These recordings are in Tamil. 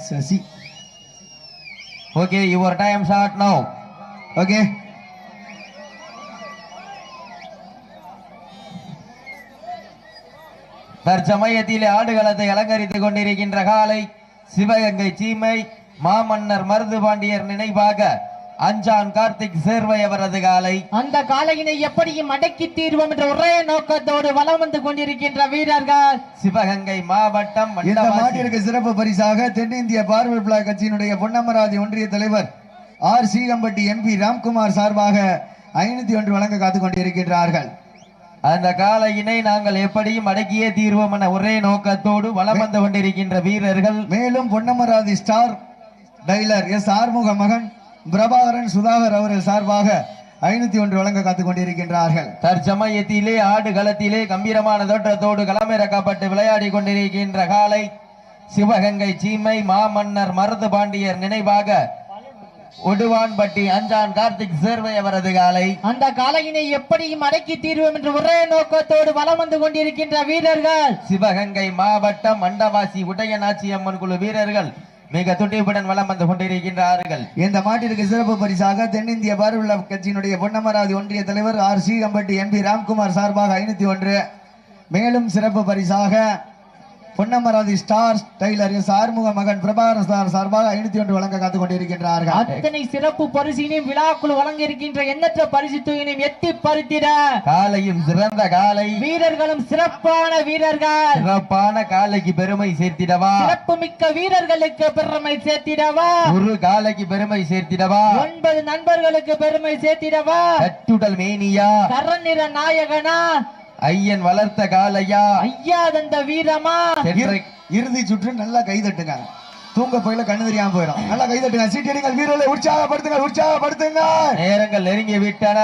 Sasi. Okay your time short now okay தற்சமயத்திலே ஆடுகளத்தை அலங்கரித்துக் கொண்டிருக்கின்ற காலை சிவகங்கை சீமை மாமன்னர் மருது பாண்டியர் நினைவாக அஞ்சான் கார்த்திக் சேர்வை அவரது காலை. அந்த காளையினை எப்படியும் அடக்கி தீர்வோம் என்ற ஒரே நோக்கத்தோடு வலம் வந்து கொண்டிருக்கின்ற வீரர்கள். சிவகங்கை மாவட்டம் இந்த மாட்டிற்கு சிறப்பு பரிசாக தென்னிந்திய பார்வல் பிளாக் கட்சியினுடைய பொன்னமராஜ் ஒன்றிய தலைவர் ஆர். சீகம்பட்டி எம்பி ராம்குமார் சார்பாக ஐநூத்தி ஒன்று வழங்க காத்துக் கொண்டிருக்கின்றார்கள். அந்த காலையினை நாங்கள் எப்படியும் அடக்கியே தீர்வோம் என ஒரே நோக்கத்தோடு வலம் வந்து கொண்டிருக்கின்ற வீரர்கள். மேலும் பொன்னமராதி ஸ்டார் டைலர் எஸ். ஆறுமுக மகன் பிரபாகரன் சுதாகர் அவர்கள் சார்பாக ஐநூத்தி ஒன்று வழங்க காத்துக் கொண்டிருக்கின்றார்கள். தற்சமயத்திலே ஆடு களத்திலே கம்பீரமான தோற்றத்தோடு களமிறக்கப்பட்டு விளையாடி கொண்டிருக்கின்ற காலை சிவகங்கை சீமை மாமன்னர் மருது பாண்டியர் நினைவாக ஒடுவான்பட்டி அஞ்சான் கார்த்திக் சேர்வை அவரது காலை. அந்த காளையினை எப்படியும் அடக்கி தீர்வோம் என்ற ஒரே நோக்கத்தோடு வலம் வந்து கொண்டிருக்கின்ற வீரர்கள். சிவகங்கை மாவட்டம் மண்டவாசி உடையநாச்சி அம்மன் குழு வீரர்கள் மிக துண்டிப்புடன் வலம் வந்து கொண்டிருக்கின்றார்கள். இந்த மாட்டிற்கு சிறப்பு பரிசாக தென்னிந்திய பார்வல் கட்சியினுடைய பொன்னமராதி ஒன்றிய தலைவர் ஆர் சீகம்பட்டி எம்பி ராம்குமார் சார்பாக ஐநூத்தி ஒன்று. மேலும் சிறப்பு பரிசாக பொன்னமராதி ஸ்டார் எஸ் ஆறுமுக மகன் பிரபாகரன் சார் சார்பாக ஐநூத்தி ஒன்று வழங்க காத்துக் கொண்டிருக்கின்றார்கள். அத்தனை சிறப்பு பரிசினையும் விழாக்குழு வழங்க இருக்கின்ற எண்ணற்ற பரிசு தொகையினையும் எட்டி பறித்திட. காலையும் சிறந்த காலை. வீரர்களும் சிறப்பான வீரர்கள். சிறப்பான காலைக்கு பெருமை சேர்த்திடவா? சிறப்பு மிக்க வீரர்களுக்கு பெருமை சேர்த்திடவா? ஒரு காலைக்கு பெருமை சேர்த்திடவா? ஒன்பது நண்பர்களுக்கு பெருமை சேர்த்திடவா? கட்டுடல் மேனியா? கரநிற நாயகனா? ஐயன் வளர்த்த காலையா? ஐயா தந்த வீரமா இறுதி சுற்று நல்லா கை தட்டுங்க தூங்க போயில கண்ணு தெரியாம போயிடும் நல்லா கை தட்டுங்க சீட்டடிங்கள் வீரர்களை உற்சாகப்படுத்துங்க உற்சாகப்படுத்துங்க நேரங்கள் நெருங்கி விட்டன.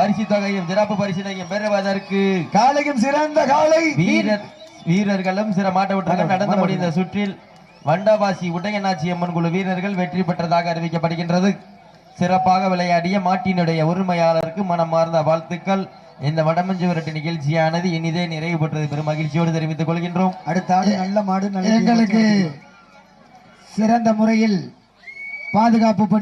பரிசு தொகையும் சிறப்பு பரிசினையும் பெறுவதற்கு காலையும் சிறந்த காலை. வீரர் வீரர்களும் சில மாட்ட விட்டார்கள் நடந்து முடிந்த சுற்றில் வண்டவாசி உடையநாச்சி அம்மன் குழு வீரர்கள் வெற்றி பெற்றதாக அறிவிக்கப்படுகின்றது. சிறப்பாக விளையாடிய மாட்டினுடைய உரிமையாளருக்கு மனமார்ந்த வாழ்த்துக்கள். இந்த வடமஞ்சு விரட்டு நிகழ்ச்சியானது இனிதே நிறைவு பெற்றது. பெரும் மகிழ்ச்சியோடு தெரிவித்துக் கொள்கின்றோம். அடுத்த ஆடு நல்ல மாடு நல்ல எங்களுக்கு சிறந்த முறையில் பாதுகாப்பு பணி